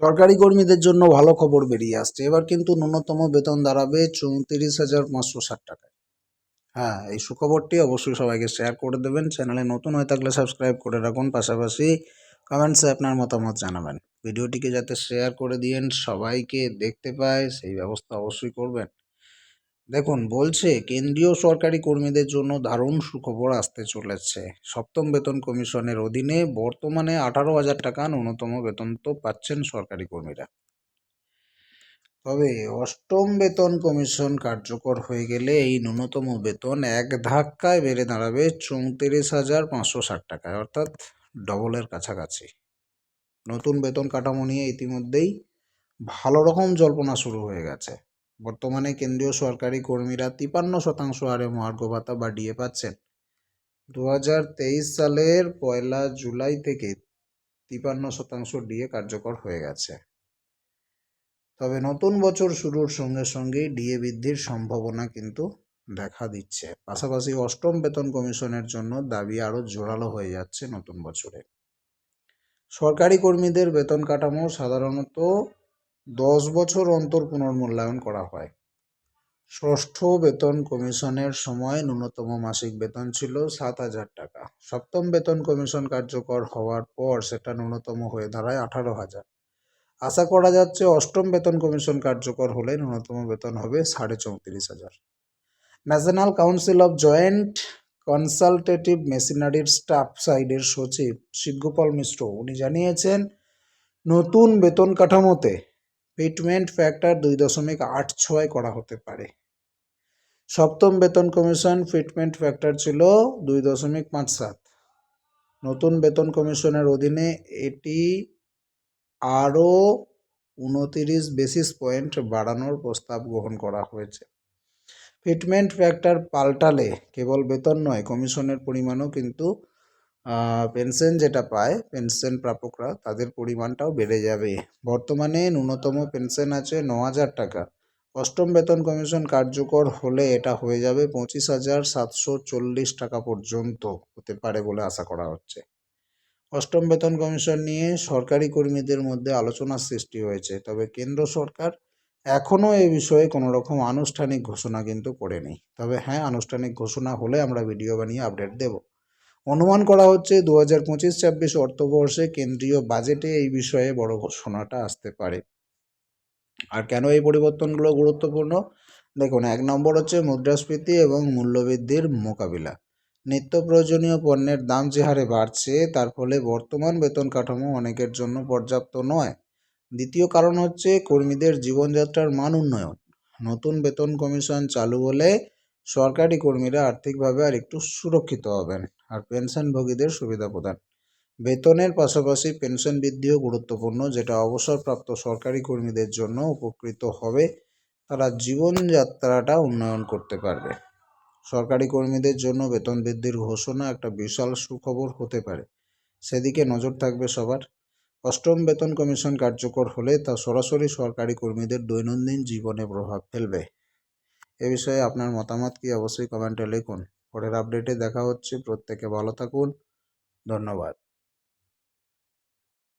সরকারি কর্মীদের জন্য ভালো খবর বেরিয়ে আসছে। এবার কিন্তু ন্যূনতম বেতন দাঁড়াবে চৌত্রিশ হাজার পাঁচশো ষাট টাকায়। হ্যাঁ এই সুখবরটি অবশ্যই সবাইকে শেয়ার করে দেবেন। চ্যানেলে নতুন হয়ে থাকলে সাবস্ক্রাইব করে রাখুন। পাশাপাশি কমেন্টসে আপনার মতামত জানাবেন। ভিডিওটিকে যাতে শেয়ার করে দিয়েন সবাইকে দেখতে পায়, সেই ব্যবস্থা অবশ্যই করবেন। দেখুন, বলছে কেন্দ্রীয় সরকারি কর্মীদের জন্য দারুণ সুখবর আসতে চলেছে। সপ্তম বেতন কমিশনের অধীনে বর্তমানে আঠারো হাজার টাকা ন্যূনতম বেতন তো পাচ্ছেন সরকারি কর্মীরা। তবে অষ্টম বেতন কমিশন কার্যকর হয়ে গেলে এই ন্যূনতম বেতন এক ধাক্কায় বেড়ে দাঁড়াবে চৌত্রিশ হাজার পাঁচশো ষাট টাকায়, অর্থাৎ ডবলের কাছাকাছি। নতুন বেতন কাঠামো নিয়ে ইতিমধ্যেই ভালো রকম জল্পনা শুরু হয়ে গেছে। বর্তমানে কেন্দ্রীয় সরকারি কর্মীরা তিপান্ন শতাংশ হারে মহার্ঘ ভাতা বা ডিএ পাচ্ছেন। দু হাজার তেইশ সালের পয়লা জুলাই থেকে তিপান্ন শতাংশ ডিএ কার্যকর হয়ে গেছে। তবে নতুন বছর শুরুর সঙ্গে সঙ্গেই ডিএ বৃদ্ধির সম্ভাবনা কিন্তু দেখা দিচ্ছে। পাশাপাশি অষ্টম বেতন কমিশনের জন্য দাবি আরও জোরালো হয়ে যাচ্ছে নতুন বছরে। সরকারি কর্মীদের বেতন কাঠামো সাধারণত দশ বছর অন্তর পুনর্মূল্যায়ন করা হয়। ষষ্ঠ বেতন কমিশনের সময় ন্যূনতম মাসিক বেতন ছিল সাত হাজার টাকা। সপ্তম বেতন কমিশন কার্যকর হওয়ার পর সেটা ন্যূনতম হয়ে দাঁড়ায় আঠারো হাজার। আশা করা যাচ্ছে অষ্টম বেতন কমিশন কার্যকর হলে ন্যূনতম বেতন হবে সাড়ে চৌত্রিশ হাজার। National council of joint consultative মেশিনারির staff সাইডের সচিব শিবগোপাল মিশ্র, উনি জানিয়েছেন, নতুন বেতন কাঠামোতে ফিটমেন্ট ফ্যাক্টর দুই দশমিক আট ছয় করা হতে পারে। সপ্তম বেতন কমিশন ফিটমেন্ট ফ্যাক্টর ছিল দুই দশমিক পাঁচ সাত। নতুন বেতন কমিশনের অধীনে এটি আরও উনতিরিশ বেসিস পয়েন্ট বাড়ানোর প্রস্তাব গ্রহণ করা হয়েছে। ফিটমেন্ট ফ্যাক্টর পাল্টালে কেবল বেতন নয়, কমিশনের পরিমাণও কিন্তু পেনশন যেটা পায় পেনশন প্রাপকরা, তাদের পরিমাণটাও বেড়ে যাবে। বর্তমানে ন্যূনতম পেনশন আছে ন হাজার টাকা। অষ্টম বেতন কমিশন কার্যকর হলে এটা হয়ে যাবে পঁচিশ হাজার সাতশো চল্লিশ টাকা পর্যন্ত হতে পারে বলে আশা করা হচ্ছে। অষ্টম বেতন কমিশন নিয়ে সরকারি কর্মীদের মধ্যে আলোচনার সৃষ্টি হয়েছে, তবে কেন্দ্র সরকার এখনও এ বিষয়ে কোনো রকম আনুষ্ঠানিক ঘোষণা কিন্তু করেনি। তবে হ্যাঁ আনুষ্ঠানিক ঘোষণা হলে আমরা ভিডিও বানিয়ে আপডেট দেব। অনুমান করা হচ্ছে দু হাজার পঁচিশ ছাব্বিশ অর্থবর্ষে কেন্দ্রীয় বাজেটে এই বিষয়ে বড় ঘোষণাটা আসতে পারে। আর কেন এই পরিবর্তনগুলো গুরুত্বপূর্ণ? দেখুন, এক নম্বর হচ্ছে মুদ্রাস্ফীতি এবং মূল্যবৃদ্ধির মোকাবিলা। নিত্য প্রয়োজনীয় পণ্যের দাম যে হারে বাড়ছে, তার ফলে বর্তমান বেতন কাঠামো অনেকের জন্য পর্যাপ্ত নয়। দ্বিতীয় কারণ হচ্ছে কর্মীদের জীবনযাত্রার মান উন্নয়ন। নতুন বেতন কমিশন চালু হলে সরকারি কর্মীরা আর্থিকভাবে আর একটু সুরক্ষিত হবেন আর পেনশনভোগীদের সুবিধা প্রদান। বেতনের পাশাপাশি পেনশন বৃদ্ধিও গুরুত্বপূর্ণ, যেটা অবসরপ্রাপ্ত সরকারি কর্মীদের জন্য উপকৃত হবে। তারা জীবনযাত্রাটা উন্নয়ন করতে পারবে। সরকারি কর্মীদের জন্য বেতন বৃদ্ধির ঘোষণা একটা বিশাল সুখবর হতে পারে। সেদিকে নজর থাকবে সবার। অষ্টম বেতন কমিশন কার্যকর হলে তা সরাসরি সরকারি কর্মীদের দৈনন্দিন জীবনে প্রভাব ফেলবে। এ বিষয়ে আপনার মতামত কি অবশ্যই কমেন্টে লিখুন। পরের আপডেটে দেখা হচ্ছে। প্রত্যেকে ভালো থাকুন। ধন্যবাদ।